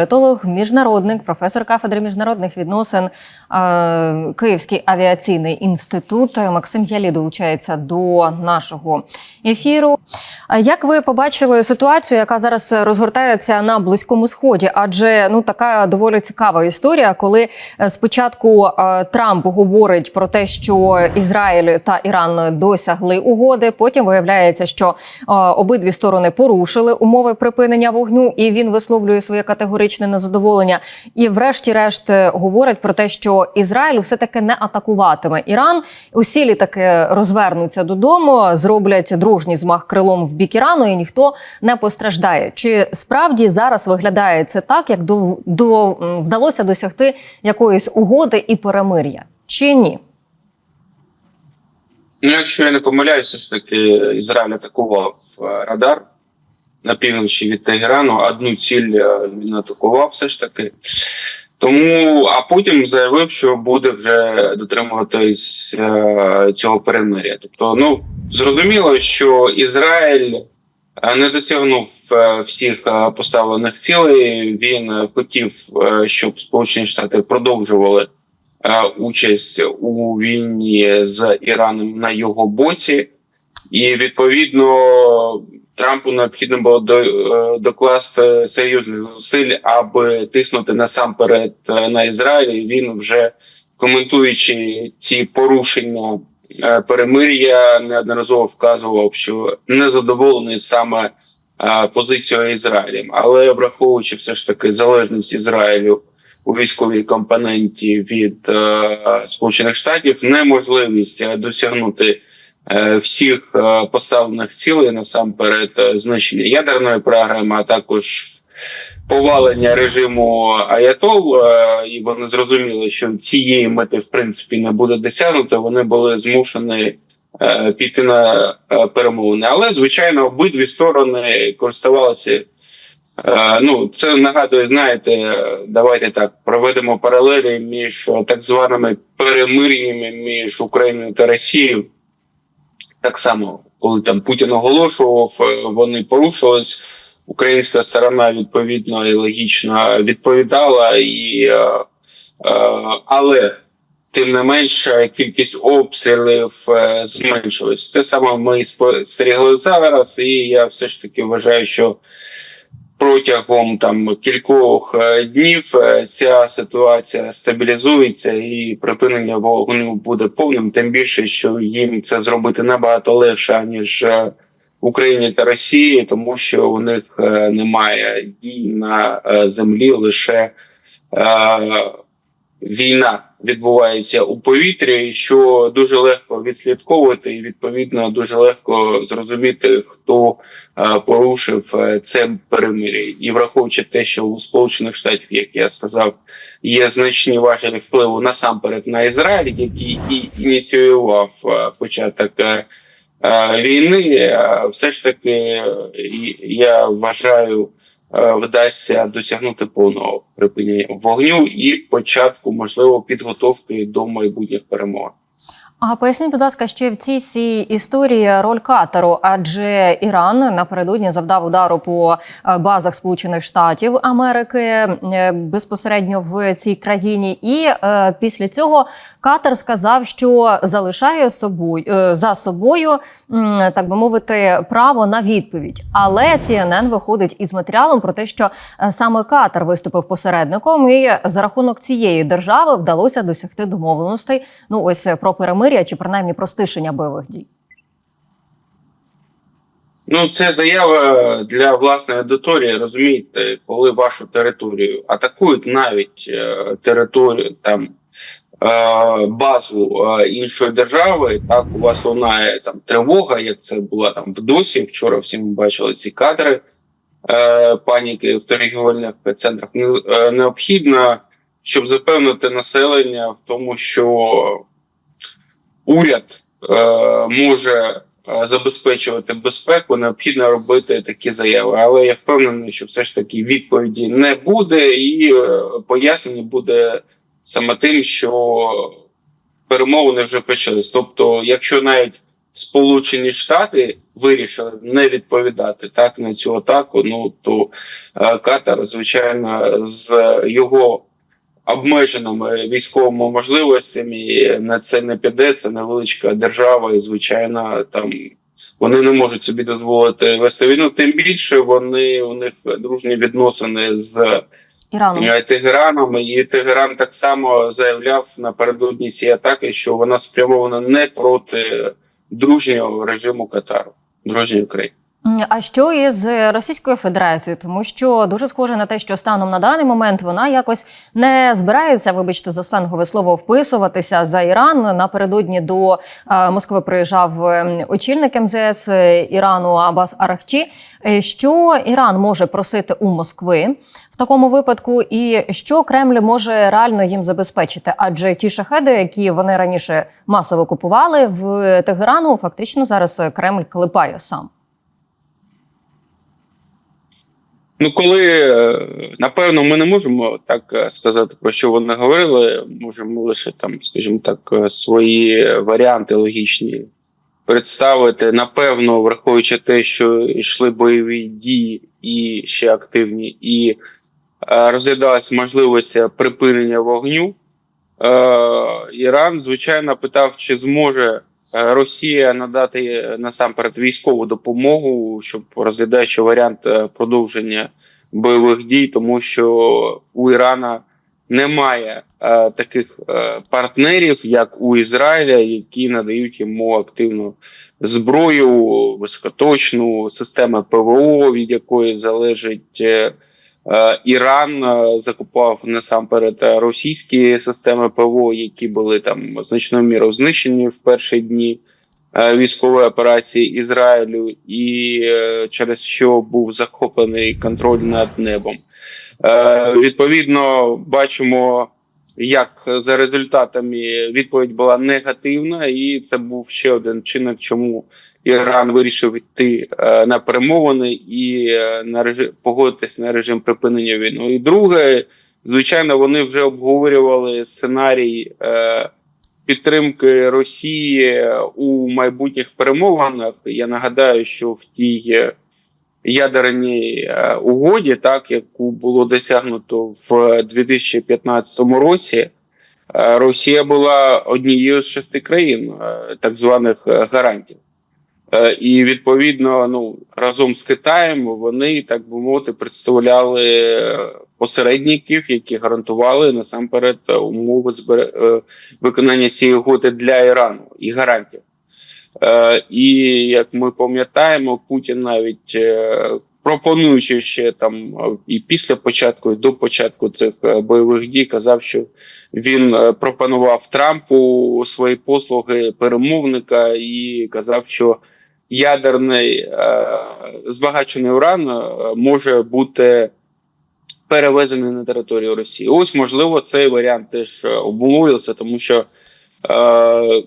політолог, міжнародник, професор кафедри міжнародних відносин е, Київський авіаційний інститут. Максим Ялі долучається до нашого ефіру. Е, Як ви побачили ситуацію, яка зараз розгортається на близькому сході? Адже ну така доволі цікава історія, коли е, спочатку Трамп говорить про те, що Ізраїль та Іран досягли угоди. Потім виявляється, що обидві сторони порушили умови припинення вогню, і він висловлює своє категоричне незадоволення. І, врешті-решт, е, говорить про те, що Ізраїль все таки не атакуватиме Іран. Усі літаки розвернуться додому, зроблять дружній змах крилом в бік Ірану, і ніхто не постраждає. Чи справді зараз виглядає це так, як до, до вдалося досягти якоїсь угоди і перемир'я? Чи ні? Ну, якщо я не помиляюся, все таки Ізраїль атакував е, радар на півночі від Тегерану. Одну ціль е, він атакував все ж таки. Тому, а потім заявив, що буде вже дотримуватись е, цього перемир'я. Тобто, ну зрозуміло, що Ізраїль е, не досягнув всіх поставлених цілей. Він хотів, щоб Сполучені Штати продовжували участь у війні з Іраном на його боці, і відповідно Трампу необхідно було до, е, докласти серйозних зусиль, аби тиснути насамперед е, на Ізраїль. Він вже коментуючи ці порушення е, перемир'я, неодноразово вказував, що незадоволений саме позицією Ізраїлем, але враховуючи все ж таки залежність Ізраїлю у військовій компоненті від Сполучених Штатів, неможливість досягнути всіх е, поставлених цілей насамперед е, знищення ядерної програми, а також повалення режиму Аятол, е, і вони зрозуміли, що цієї мети в принципі не буде досягнуто. Вони були змушені е, піти на е, перемовини. Але звичайно, обидві сторони користувалися. Е, Ну, це нагадує, знаєте, е, давайте так проведемо паралелі між е, так званими перемир'ями між Україною та Росією. Так само, коли там Путін оголошував, е, вони порушились. Українська сторона відповідно і логічно відповідала, і, е, е, але тим не менше кількість обстрілів зменшилась. Те саме ми спостерігли зараз, і я все ж таки вважаю, що протягом там кількох е, днів е, ця ситуація стабілізується і припинення вогню буде повним. Тим більше, що їм це зробити набагато легше ніж е, Україні та Росії, тому що у них немає дій на землі лише війна відбувається у повітрі, що дуже легко відслідковувати, і відповідно дуже легко зрозуміти, хто е, порушив е, це перемир'я. І враховуючи те, що у Сполучених Штатів, як я сказав, є значні важелі впливу насамперед на Ізраїль, який і ініціював е, початок. Війни все ж таки я вважаю, вдасться досягнути повного припинення вогню і початку можливо підготовки до майбутніх перемог. А поясніть, будь ласка, ще в цій всій історії роль Катару, адже Іран напередодні завдав удару по е, базах Сполучених Штатів Америки е, безпосередньо в цій країні, і е, після цього Катар сказав, що залишає собою е, за собою, так би мовити, право на відповідь. Але CNN виходить із матеріалом про те, що саме Катар виступив посередником, і за рахунок цієї держави вдалося досягти домовленостей. Ну ось про перемир'я чи принаймні про стишення бойових дій. Ну, це заява для власної аудиторії. Розумієте, коли вашу територію атакують навіть е, територію там е, базу е, іншої держави, так у вас лунає там тривога, як це була там в досі. Вчора всі ми бачили ці кадри е, паніки в торгівельних центрах. Е, Необхідно, щоб запевнити населення в тому, що уряд е, може е, забезпечувати безпеку, необхідно робити такі заяви. Але я впевнений, що все ж таки відповіді не буде, і е, пояснення буде саме тим, що перемовини вже почались. Тобто, якщо навіть Сполучені Штати вирішили не відповідати так на цю атаку. Ну то Катар, звичайно, з його обмеженими військовими можливостями на це не піде. Це невеличка держава, і звичайно, там вони не можуть собі дозволити вести війну. Тим більше вони у них дружні відносини з Іраном. е, Тегераном, і Тегеран так само заявляв напередодні цієї атаки, що вона спрямована не проти дружнього режиму Катару, дружньої країни. А що із Російською Федерацією? Тому що дуже схоже на те, що станом на даний момент вона якось не збирається, вибачте за сленгове слово, вписуватися за Іран. Напередодні до е, Москви приїжджав е, очільник МЗС Ірану Абас Арахчі. Е, Що Іран може просити у Москви в такому випадку, і що Кремль може реально їм забезпечити? Адже ті шахеди, які вони раніше масово купували в Тегерану, фактично зараз Кремль клепає сам. Ну, коли е, напевно ми не можемо так е, сказати про що вони говорили, можемо лише там, скажімо так, е, свої варіанти логічні представити. Напевно, враховуючи те, що йшли бойові дії і ще активні, і розглядалась можливість припинення вогню. Іран, звичайно, питав, чи зможе Росія надати е, насамперед військову допомогу, щоб розглядаючи варіант е, продовження бойових дій, тому що у Ірана немає е, таких е, партнерів, як у Ізраїля, які надають йому активну зброю, високоточну систему ПВО, від якої залежить. е, Е, Іран е, закупав насамперед е, російські системи ПВО, які були там значною мірою знищені в перші дні е, військової операції Ізраїлю, і е, через що був захоплений контроль над небом. Е, Відповідно, бачимо, як за результатами відповідь була негативна, і це був ще один чинник, чому Іран вирішив йти е, на перемовини і е, на режим погодитись на режим припинення війни. І друге, звичайно, вони вже обговорювали сценарій е, підтримки Росії у майбутніх перемовинах. Я нагадаю, що в тій ядерній е, угоді, так яку було досягнуто в 2015 році. е, Росія була однією з шести країн, е, так званих гарантів. І відповідно, ну разом з Китаєм вони так би мовити представляли посередників, які гарантували насамперед умови виконання цієї угоди для Ірану і гарантів. Е, І як ми пам'ятаємо, Путін навіть е, пропонуючи ще там е, і після початку, і до початку цих бойових дій, казав, що він пропонував Трампу свої послуги перемовника і казав, що ядерний збагачений уран може бути перевезений на територію Росії. Ось можливо цей варіант теж обумовився, тому що е,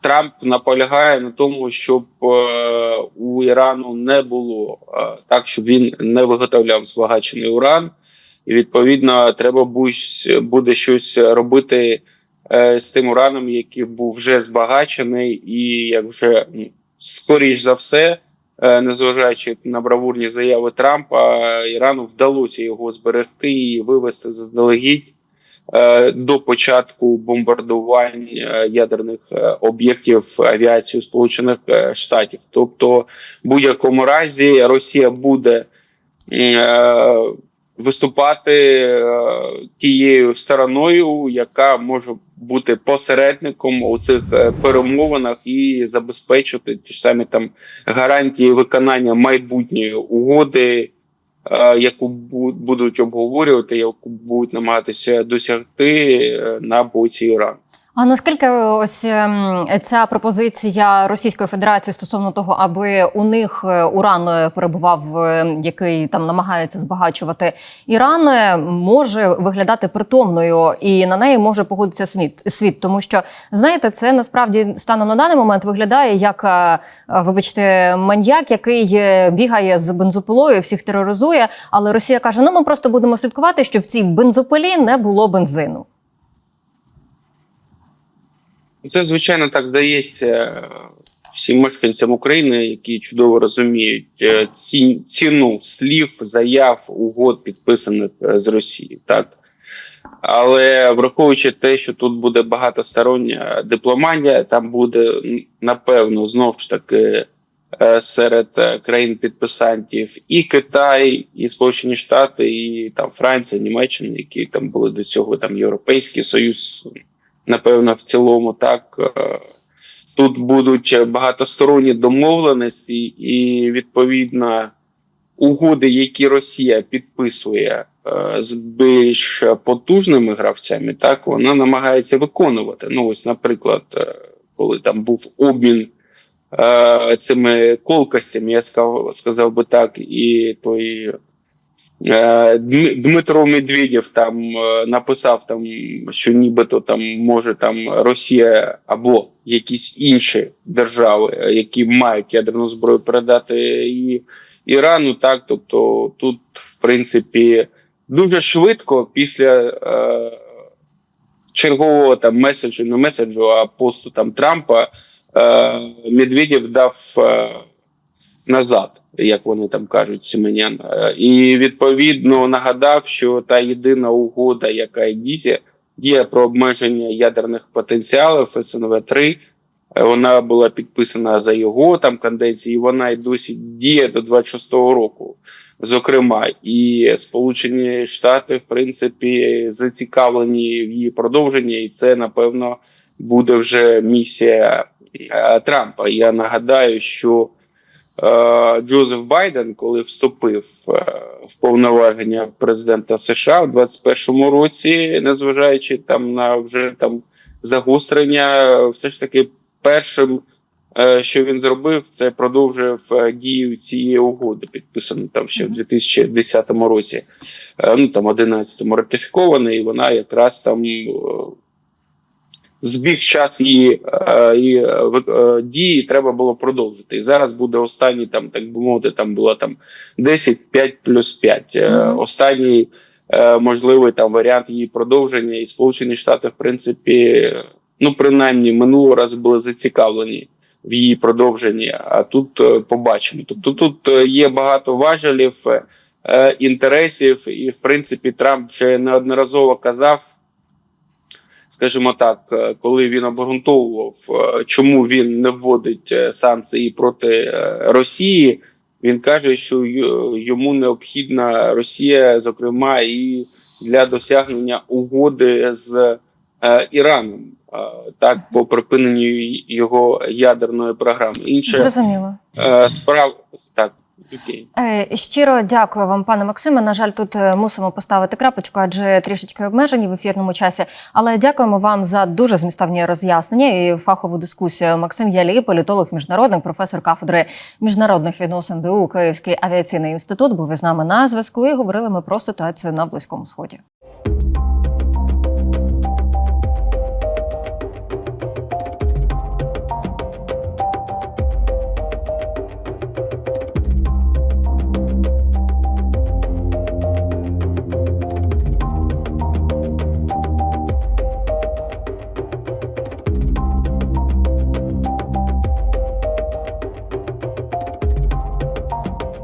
Трамп наполягає на тому, щоб е, у Ірану не було е, так, щоб він не виготовляв збагачений уран, і відповідно треба буде щось робити е, з цим ураном, який був вже збагачений, і як вже скоріш за все, незважаючи на бравурні заяви Трампа, Ірану вдалося його зберегти і вивести заздалегідь до початку бомбардувань е, ядерних е, об'єктів авіації Сполучених е, Штатів. Тобто, в будь-якому разі, Росія буде е, виступати е, тією стороною, яка може бути посередником у цих е, перемовинах і забезпечити ті ж самі там гарантії виконання майбутньої угоди, е, яку бу- будуть обговорювати, яку будуть намагатися досягти е, на боці Ірану. А наскільки ось ем, ця пропозиція Російської Федерації стосовно того, аби у них е, уран е, перебував, е, який там намагається збагачувати Іран, е, може виглядати притомною, і на неї може погодитися світ. Тому що знаєте, це насправді станом на даний момент виглядає як, е, е, вибачте, маньяк, який е, бігає з бензопилою, всіх тероризує. Але Росія каже: ну ми просто будемо слідкувати, що в цій бензопилі не було бензину. Це звичайно так здається всім мешканцям України, які чудово розуміють е, ці, ціну слів, заяв, угод, підписаних е, з Росією. Так але враховуючи те, що тут буде багатостороння дипломатія, там буде напевно знов ж таки е, серед е, країн-підписантів і Китай, і Сполучені Штати, і там Франція, Німеччина, які там були до цього, там Європейський Союз, напевно, в цілому так. е, Тут будуть багатосторонні домовленості, і відповідно угоди, які Росія підписує е, з більш потужними гравцями, так вона намагається виконувати. Ну, ось, наприклад, е, коли там був обмін цими колкостями, я сказав, сказав би так, і той. Е, Дм- Дмитро Медведєв там е, написав там, що нібито там може там Росія або якісь інші держави, е, які мають ядерну зброю, передати і Ірану. Так, тобто тут, в принципі, дуже швидко після е, чергового там меседжу, не меседжу, а посту там Трампа е, Медведєв дав е, назад, як вони там кажуть, Сіменян. Е, І відповідно нагадав, що та єдина угода, яка і діє, діє про обмеження ядерних потенціалів СНВ 3 вона була підписана за його там канденції, і вона й досі діє до 26-го року. Зокрема, і Сполучені Штати, в принципі, зацікавлені в її продовженні, і це напевно буде вже місія е, Трампа. Я нагадаю, що е, Джозеф Байден, коли вступив е, в повноваження президента США в 21-му році, незважаючи там на вже там загострення, все ж таки першим, е, що він зробив, це продовжив е, дію цієї угоди, підписаної там ще в 2010 році. Е, Ну там 11-му ратифікована, і вона якраз там. Е, Збіг час її, е, її е, ви- е, дії треба було продовжити. І зараз буде останній, там так би мовити, там було там 10, 5 плюс 5. Е, Останній е, можливий там варіант її продовження, і Сполучені Штати, в принципі, ну принаймні минулого разу були зацікавлені в її продовженні. А тут е, побачимо. Тобто тут е, є багато важелів, е, е, інтересів, і в принципі Трамп вже неодноразово казав. Скажімо так, е, коли він обґрунтовував, е, чому він не вводить е, санкції проти Росії, він каже, що йому необхідна Росія, зокрема, і для досягнення угоди з Іраном, так по припиненню його ядерної програми. Інше Зрозуміло. справ так. Окей. Е, Щиро дякую вам, пане Максиме. На жаль, тут е, мусимо поставити крапочку, адже трішечки обмежені в ефірному часі. Але дякуємо вам за дуже змістовні роз'яснення і фахову дискусію. Максим Ялі, політолог, міжнародник, професор кафедри міжнародних відносин ДУ Київський авіаційний інститут, був із нами на зв'язку. І говорили ми про ситуацію на близькому сході.